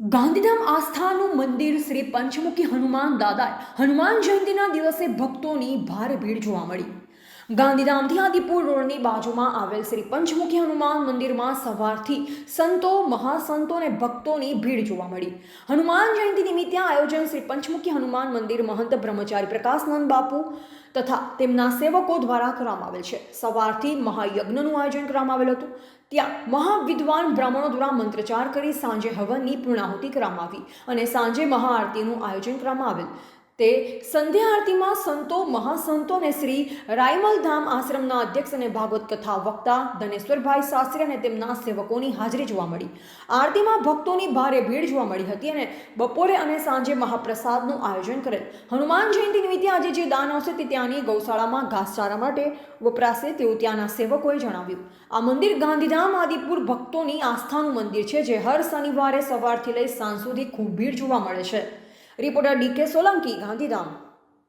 ગાંધીધામ આસ્થાનું મંદિર શ્રી પંચમુખી હનુમાન દાદાએ હનુમાન જયંતિના દિવસે ભક્તોની ભારે ભીડ જોવા મળી. ગાંધીધામથી આદિપુર રોડની બાજુમાં આવેલ શ્રી પંચમુખી હનુમાન મંદિરમાં સવારથી સંતો, મહાસંતો અને ભક્તોની ભીડ જોવા મળી. હનુમાન જયંતિ નિમિત્તે આયોજન શ્રી પંચમુખી હનુમાન મંદિર મહંત બ્રહ્મચારી પ્રકાશનંદ બાપુ તથા તેમના સેવકો દ્વારા કરવામાં આવેલ છે. સવારથી મહાયજ્ઞનું આયોજન કરવામાં આવેલ હતું. ત્યાં મહાવિદ્વાન બ્રાહ્મણો દ્વારા મંત્રચાર કરી સાંજે હવનની પૂર્ણાહુતિ કરવામાં આવી અને સાંજે મહાઆરતીનું આયોજન કરવામાં આવેલ. તે સંધ્યા આરતીમાં સંતો, મહાસંતો અને શ્રી રાયમલ ધામ આશ્રમના અધ્યક્ષ અને ભાગવત કથા વક્તા ધનેશ્વરભાઈ શાસ્ત્રી અને તેમના સેવકોની હાજરી જોવા મળી. આરતીમાં ભક્તોની ભારે ભીડ જોવા મળી હતી અને બપોરે અને સાંજે મહાપ્રસાદનું આયોજન કરેલ. હનુમાન જયંતિ નિમિત્તે આજે જે દાન આવશે તે ત્યાંની ગૌશાળામાં ઘાસચારા માટે વપરાશે તેવું ત્યાંના સેવકોએ જણાવ્યું. આ મંદિર ગાંધીધામ આદિપુર ભક્તોની આસ્થાનું મંદિર છે, જે હર શનિવારે સવારથી લઈ સાંજ સુધી ખૂબ ભીડ જોવા મળે છે. Reporter D K Solanki Gandhidham.